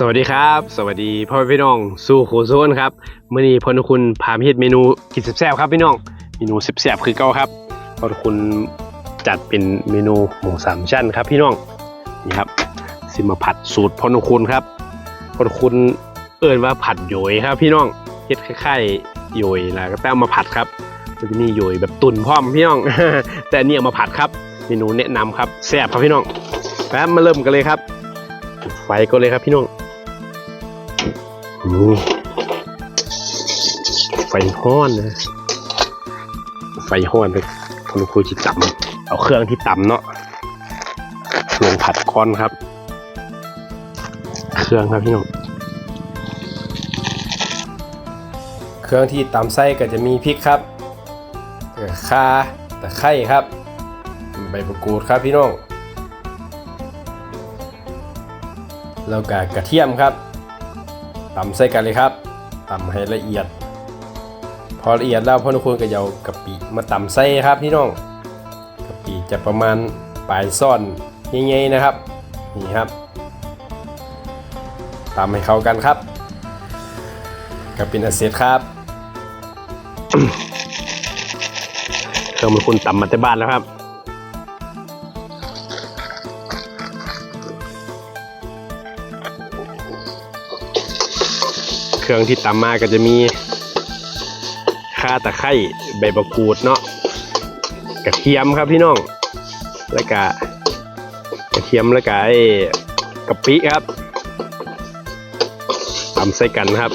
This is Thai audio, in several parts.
สวัสดีครับ สวัสดีพ่อแม่พี่น้องสู่โคโซนครับมื่อนี้พอนุคุณพามเฮ็ดเมนูกินแซ่บครับพี่น้องเมนูแซ่บคือเก่าครับพอนุคุณจัดเป็นเมนูหมูสามชั้นครับพี่น้องนี่ครับสิมาผัดสูตรพอนุคุณครับพอนุคุณเอิ้นว่าผัดโยยครับ พี่น้องเฮ็ดคล้ายๆโยยแล้วก็แต้มมาผัดครับมันจะมีโยยแบบตุ่นพร้อมพี่น้อง แต่อันนี่เอามาผัดครับ เมนูแนะนำครับแซ่บครับพี่น้องแป๊บมาเริ่มกันเลยครับไฟก็เลยครับพี่น้อง ไฟห้อนนะ ไฟห้อนไปคนคุยที่ต่ำเอาเครื่องที่ต่ำเนาะลงผัดก้อนครับ เครื่องครับพี่น้องเครื่องที่ตำไส้ก็จะมีพริกครับเอ่อข่าตะไคร้ครับ ใบมะกรูดครับพี่น้องแล้วก็กระเทียมครับ ตำใส่กันเลยครับตำให้ละเอียด พอละเอียดแล้วพ่อนุคุณก็เอากะปิมาตำใส่ครับพี่น้องกะปิจะประมาณปลายซ่อนใหญ่ๆนะครับนี่ครับตำให้เข้ากันครับก็เป็นอันเสร็จครับเครื่องมือคุณตำมาแต่บ้านแล้วครับ เครื่องที่ตำมาก็จะมีข่าตะไคร้ใบมะกรูดเนาะกระเทียมครับพี่น้อง แล้วก็กระเทียมแล้วก็ไอ้กะปิครับตำใส่กันครับ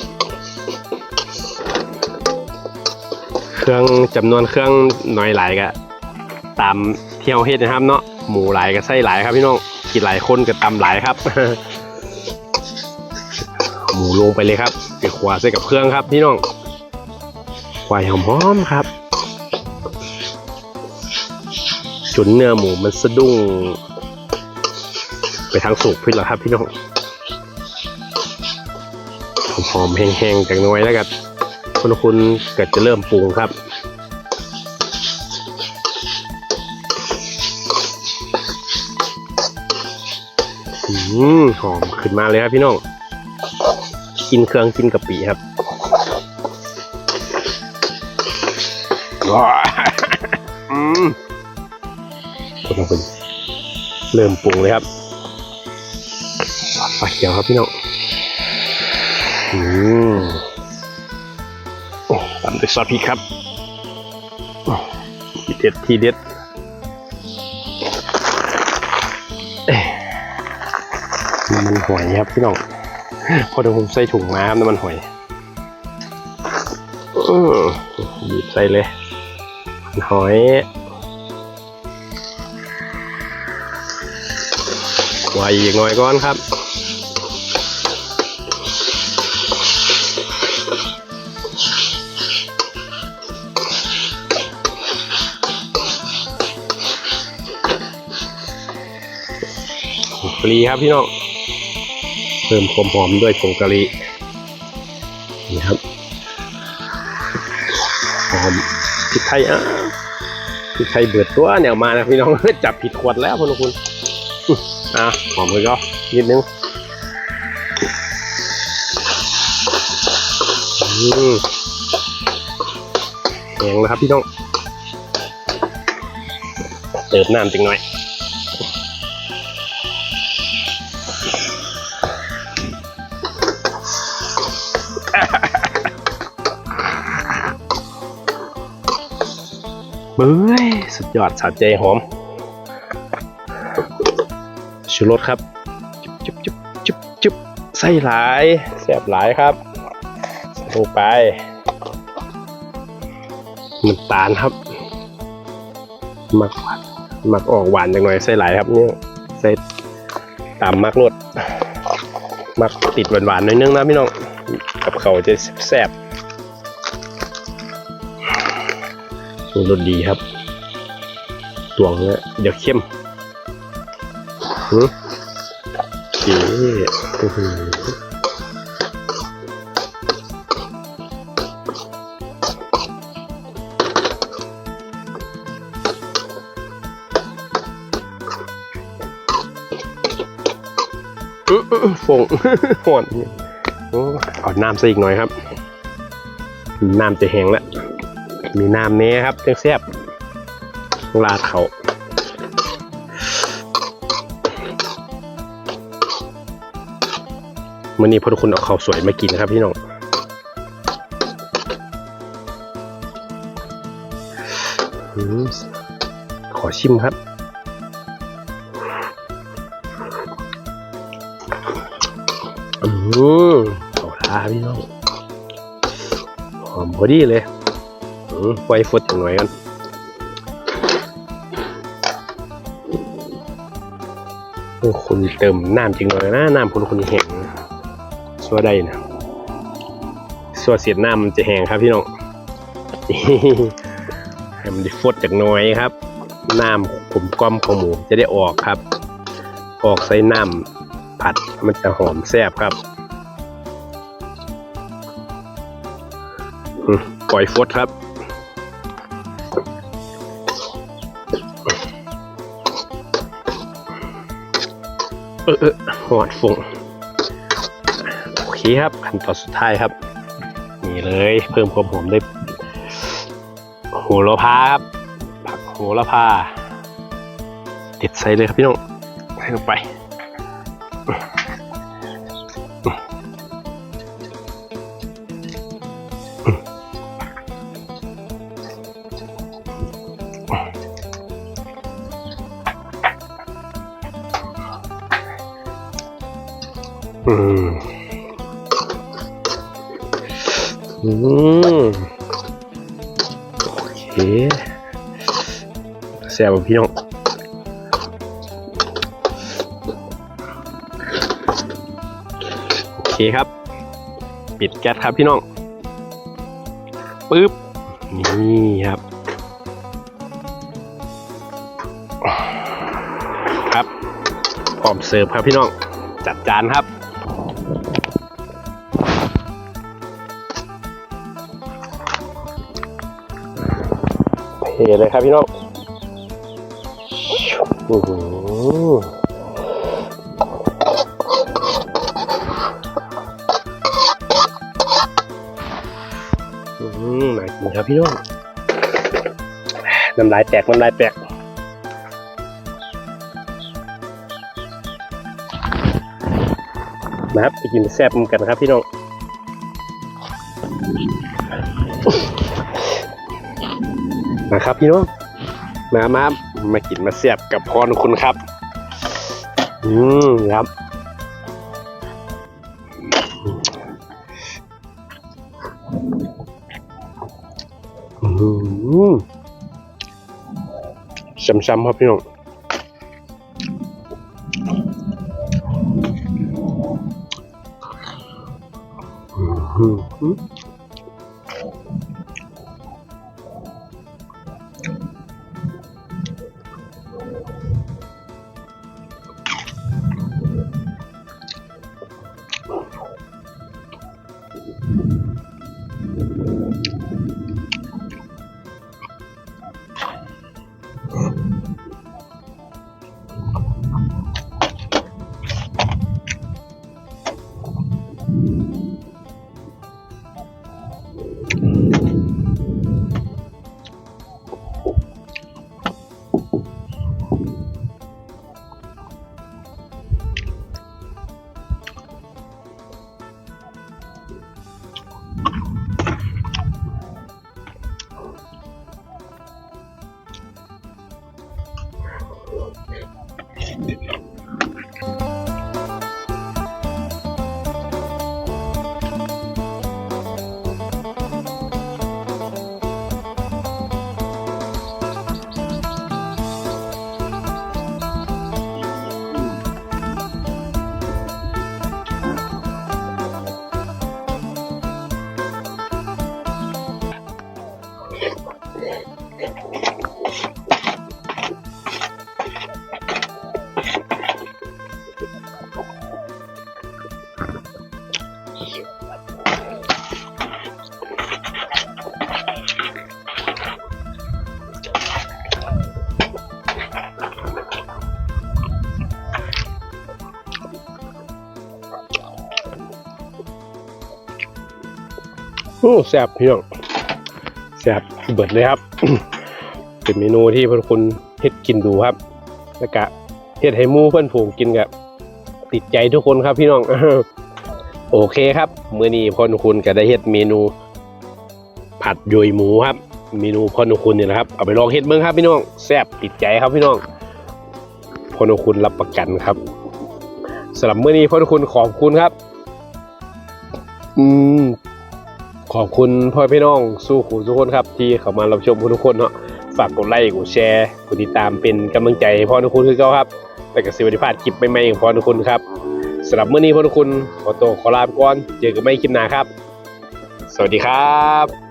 เครื่องจำนวนเครื่องน้อยหลายก็ตามที่เราเฮ็ดนะครับเนาะหมูหลายก็ใส่หลายครับพี่น้องกินหลายคนก็ตำหลายครับ หมูลงไปเลยครับ ไปขวาใส่กับเครื่องครับพี่น้องควายหอมๆครับจนเนื้อหมูมันสะดุ้ง ไปทางสุกพี่เหรอครับพี่น้องหอมๆแห้งๆจากน้อยแล้วก็คุณคุณเกิดจะเริ่มปรุงครับอืมหอมขึ้นมาเลยครับพี่น้อง กินเครื่องกินกะปิครับว้าอืมคนละคนเริ่มปรุงเลยครับซอสปลาเขียวครับพี่น้องอืมโอ้ตามด้วยซอสพริกครับโอ้ทีเด็ดทีเด็ดเอ้ยน้ำมันหอยครับพี่น้อง พอเดี๋ยวผมใส่ถุงมาครับน้ำมันหอยอือบีบใส่เลย หอยไว้อีกหน่อยก่อนครับกะหรี่ครับพี่น้อง เพิ่มความหอมด้วยผงกะหรี่นี่ครับหอมพริกไทยอะพริกไทยเบิดตัวแนวมานะพี่น้องจับผิดขวดแล้วพวกคุณอะหอมเลยก็นิดนึงอืมแข็งแล้วครับพี่น้องเติมน้ำจังหน่อย เบ้ยสุดยอดสาใจหอม ชูรสครับ จุ๊บจุ๊บจุ๊บจุ๊บใส่หลายแสบหลายครับลงไปน้ำตาลครับหมักหวานมักออกหวานจังหน่อยใส่หลายครับเนี่ยใส่ตามมักรสมักติดหวานๆหน่อยนึงนะพี่น้อง กับเขาจะแซ่บๆรสดีครับตวงเนี่ยเดี๋ยวเข้มหือเก๋อื้อหืออื้ออื้อฟงหอนโอ้ เอาน้ำใส่อีกหน่อยครับ น้ำจะแห้งแล้ว มีน้ำเนี้ครับแซ่บลาดเขามื่อนี้พอทุกคนเอาข้าวสวยมากินนะครับพี่น้องขอชิมครับ อืม อมพอดีเลยไว้ฟดจังหน่อยกันคุณเติมน้ำจริงเลยนะ น้ำคุณคุณแห้งสัวได้นะสัวเสียดน้ำมันจะแห้งครับพี่น้องให้มันได้ฟดจากน้อยครับ น้ำผมก้อมของหมูจะได้ออกครับ ออกใส่น้ำผัดมันจะหอมแซ่บครับ ปล่อยฟดครับ เออเออหอดฟงโอเคครับขั้นตอนสุดท้ายครับ นี่เลย เพิ่มความหอมด้วยโหระพาครับ ผักโหระพาเด็ดใส่เลยครับพี่น้องใส่ลงไป อืมอืมโอเคแซ่บพี่น้องโอเคครับ ปิดแก๊สครับพี่น้องปึ๊บ นี่ครับ ครับพร้อมเสิร์ฟครับพี่น้อง จัดจานครับ เทเลยครับพี่น้องอ้โหอืมน่ากินครับพี่น้องน้ำลายแตกน้ำลายแตกนะครับไปกินแซ่บกันนะครับพี่น้อง นะครับพี่น้องมามามากินมาแซ่บกับพรคุณครับ อืมครับอืมช้ำๆครับพี่น้องอืม อื้แซ่บพี่น้องแซ่บเบิดเลยครับ เป็นเมนูที่เพื่อนคุณเฮ็ดกินดูครับแล้วก็เฮ็ดให้หมู่เพื่อนผูงกินกับติดใจทุกคนครับพี่น้องโอเคครับเมื้อนี้พ่อนุคุณก็ได้เฮ็ดเมนู ผัดโยยหมูครับ เมนูพ่อนุคุณเนี่ยนะครับเอาไปลองเฮ็ดเบิ่งครับพี่น้องแซ่บติดใจครับพี่น้องพ่อนุคุณรับประกันครับสำหรับเมื้อนี้พ่อนุคุณขอบคุณครับ อืม ขอบคุณพ่อพี่น้องสู้ขู่ทุกคนครับ ที่เข้ามารับชมทุกคนเนาะฝากกดไลค์กดแชร์กดติดตามเป็นกำลังใจให้พ่อทุกคนคือเก่าครับแต่กับสิวัสดิพลาดคลิปใหม่ๆของพ่อทุกคนครับสำหรับมื้อนี้พ่อทุกคนขอตัวขอลาไปก่อนเจอกันใหม่คลิปหน้าครับ สวัสดีครับ